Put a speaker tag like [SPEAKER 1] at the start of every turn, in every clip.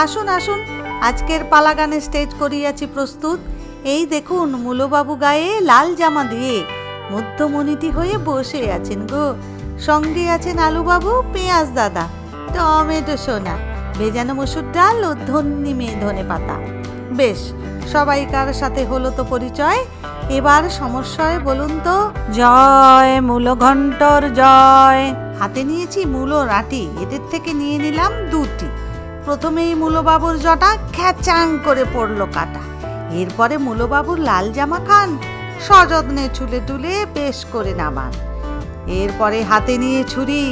[SPEAKER 1] আসুন আসুন। আজকের পালা গানে স্টেজ করিয়াছি প্রস্তুত। এই দেখুন মুলোবাবু গায়ে লাল জামা দিয়ে মধ্যমণিটি হয়ে বসে আছেন গো। সঙ্গে আছেন আলুবাবু পেঁয়াজ দাদা টমেটো সোনা ভেজানো মসুর ডাল ও ধন্যি মেয়ে ধনে পাতা। বেশ সবাইকার সাথে হলো তো পরিচয়। এবার সমস্যায় বলুন তো। জয় মূলঘণ্টর জয়। হাতে নিয়েছি মূলো রাটি এদের থেকে নিয়ে নিলাম দুটি। প্রথমেই মূলবাবুর জটা খ্যাচাং করে পড়ল কাটা। এরপরে মূলবাবুর লাল জামা খান সযত্নে ছুলে টুলে বেশ করে নামান। এরপরে হাতে নিয়ে ছুরি,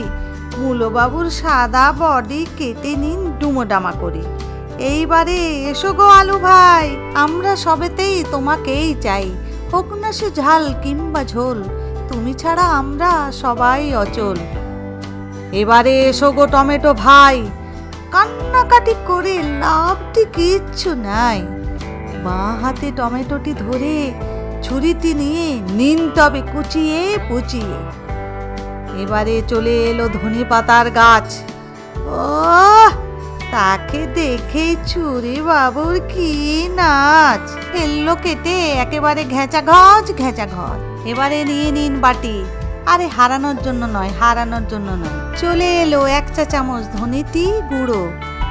[SPEAKER 1] মূলবাবুর সাদা বডি কেটে নিন ডুমোডামা করে। এইবারে এসো গো আলু ভাই, আমরা সবেতেই তোমাকেই চাই। হোক না সে ঝাল কিংবা ঝোল, তুমি ছাড়া আমরা সবাই অচল। এবারে এসো গো টমেটো ভাই কান্নাকাটি করে লাভটি কিচ্ছু নাই। বাঁ হাতে টমেটোটি ধরে ছুরিটি নিয়ে নিন তবে কুচিয়ে পুচিয়ে। এবারে চলে এলো ধনে পাতার গাছ। ও তাকে দেখে ছুরি বাবুর কি নাচ। ফেলল কেটে একেবারে ঘেঁচা ঘজ ঘেঁচা ঘজ এবারে নিয়ে নিন বাটি। আরে হারানোর জন্য নয়, হারানোর জন্য নয়। চলে এলো এক চা চামচ ধনেটি গুঁড়ো।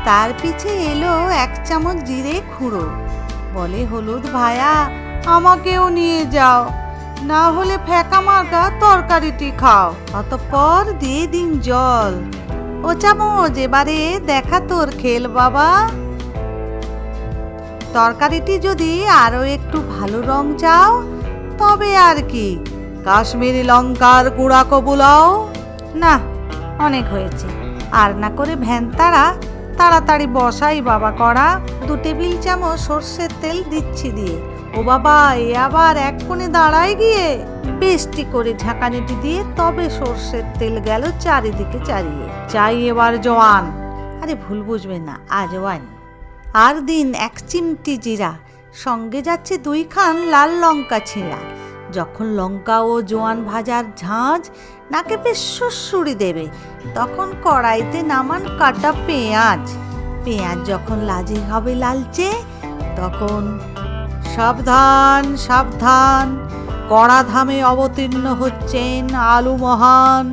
[SPEAKER 1] তার পিছে এলো এক চামচ জিরে খুঁড়ো। বলে, হলুদ ভায়া, আমাকেও নিয়ে যাও। না হলে ফেকা মার্কা তরকারিটি খাও। অতঃপর দিয়ে দিন জল। ও চামচ, এবারে দেখা তোর খেল, বাবা। তরকারিটি যদি আরও একটু ভালো রং চাও, তবে আর কি। কাশ্মীরি লঙ্কার গুঁড়া কবুলাও? না অনেক হয়েছে। আর না করে ভ্যানতারা তাড়াতাড়ি বসাই বাবা করা দু টেবিল চামচ সর্ষের তেল দিচ্ছি দিয়ে। ও বাবা এ আবার এক কোণে দাঁড়ায় গিয়ে। বেশটি করে ঝাঁকানিটি দিয়ে তবে সর্ষের তেল গেল চারিদিকে চারিয়ে। চাই এবার জোয়ান। আরে ভুল বুঝবে না আজওয়ান আর দিন এক চিমটি জিরা সঙ্গে যাচ্ছে দুই খান লাল লঙ্কা ছিঁড়া। যখন লঙ্কা ও জোয়ান ভাজার ঝাঁঝ নাকে বেশ সুড়সুড়ি দেবে, তখন কড়াইতে নামান কাটা পেঁয়াজ। পেঁয়াজ যখন লাজে হবে লালচে, তখন সাবধান সাবধান, কড়া ধামে অবতীর্ণ হচ্ছেন আলু মহান।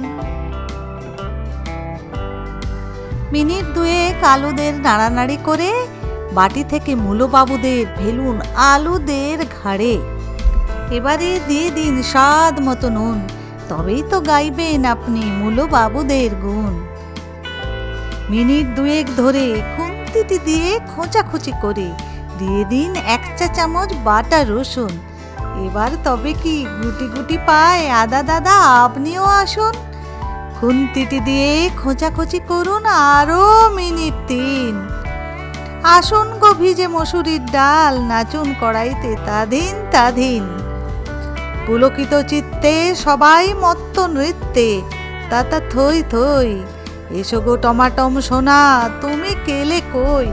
[SPEAKER 1] মিনিট দুয়েক আলুদের নাড়ানাড়ি করে বাটি থেকে মূলবাবুদের ফেলুন আলুদের ঘাড়ে। এবারে দিয়ে দিন স্বাদ মতো নুন। তবেই তো গাইবেন আপনি মূলবাবুদের গুণ। মিনিট দুয়েক ধরে খুন্তিটি দিয়ে খোঁচাখুচি করে দিয়ে দিন এক চা চামচ বাটা রসুন। এবার তবে কি গুটি গুটি পায় আদা দাদা, আপনিও আসুন। খুন্তিটি দিয়ে খোঁচাখুচি করুন আরও মিনিট তিন। আসুন গো ভিজে মসুরির ডাল, নাচুন কড়াইতে তাধিন তাধিন পুলকিত চিত্তে সবাই মত্ত নৃত্যে। তাতা থই থই, এসো গো টমাটম সোনা, তুমি কেলে কই?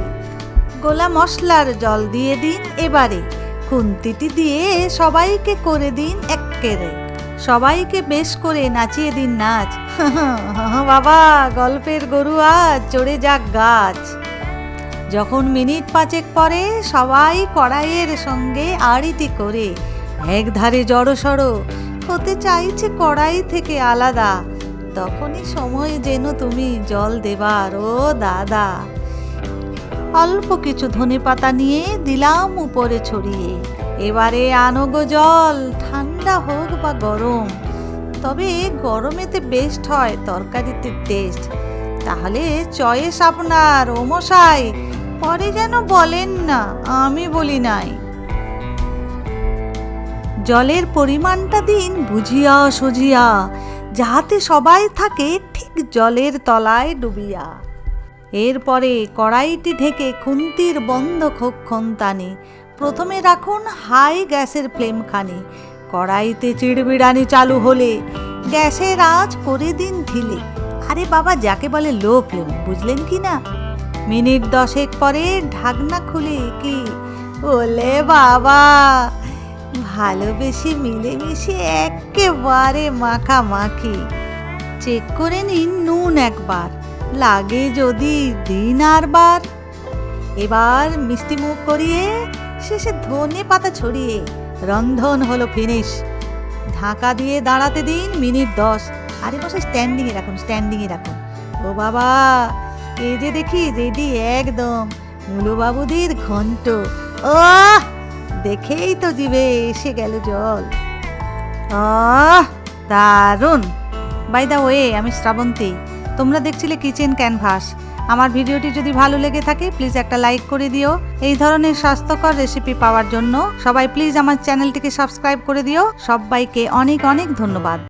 [SPEAKER 1] গোলা মশলার জল দিয়ে দিন এবারে, খুন্তিটি দিয়ে সবাইকে করে দিন এক্কেরে। সবাইকে বেশ করে নাচিয়ে দিন নাচ। বাবা, গল্পের গরু আজ চড়ে যাক গাছ। যখন মিনিট পাঁচেক পরে সবাই কড়াইয়ের সঙ্গে আড়িটি করে এক ধারে জড়সড়, হতে চাইছে কড়াই থেকে আলাদা। তখনই সময় যেন তুমি জল দেবার, ও দাদা। অল্প কিছু ধনে পাতা নিয়ে দিলাম উপরে ছড়িয়ে। এবারে আনো গো জল, ঠান্ডা হোক বা গরম। তবে গরমেতে বেস্ট হয় তরকারিতে টেস্ট তাহলে চয়েস আপনার, ও মশাই। পরে যেন বলেন না, আমি বলি নাই। জলের পরিমাণটা দিন বুঝিয়া সুঝিয়া, যাহাতে সবাই থাকে ঠিক জলের তলায় ডুবিয়া। এরপরে কড়াইটি ঢেকে খুন্তির বন্ধ খোক্ষণ টানে প্রথমে রাখুন হাই গ্যাসের ফ্লেমখানে, কড়াইতে চিড়বিড়ানি চালু হলে গ্যাসের আঁচ করে দিন ঢিলে। আরে বাবা, যাকে বলে লো ফ্লেম, বুঝলেন কি না? মিনিট দশেক পরে ঢাকনা খুলে কি ওলে বাবা ভালোবেসে মিলেমিশে একেবারে মাখামাখি। চেক করে নিন নুন একবার, লাগে যদি দিন আর বার। এবার মিষ্টি মুখ করিয়ে, শেষে ধনে পাতা ছড়িয়ে, রন্ধন হলো ফিনিশ ঢাকা দিয়ে দাঁড়াতে দিন মিনিট দশ। আরে বসে স্ট্যান্ডিংয়ে রাখুন স্ট্যান্ডিংয়ে রাখুন। ও বাবা, এই যে দেখি রেডি একদম। মুলুবাবুদির ঘন্ট। ও দেখেই তো জিবে এসে গেল জল। আহ, দারুণ। বাই দা ওয়ে আমি শ্রাবন্তী। তোমরা দেখছিলে কিচেন ক্যানভাস। আমার ভিডিওটি যদি ভালো লেগে থাকে প্লিজ একটা লাইক করে দিও। এই ধরনের স্বাস্থ্যকর রেসিপি পাওয়ার জন্য সবাই প্লিজ আমার চ্যানেলটিকে সাবস্ক্রাইব করে দিও। সবাইকে অনেক অনেক ধন্যবাদ।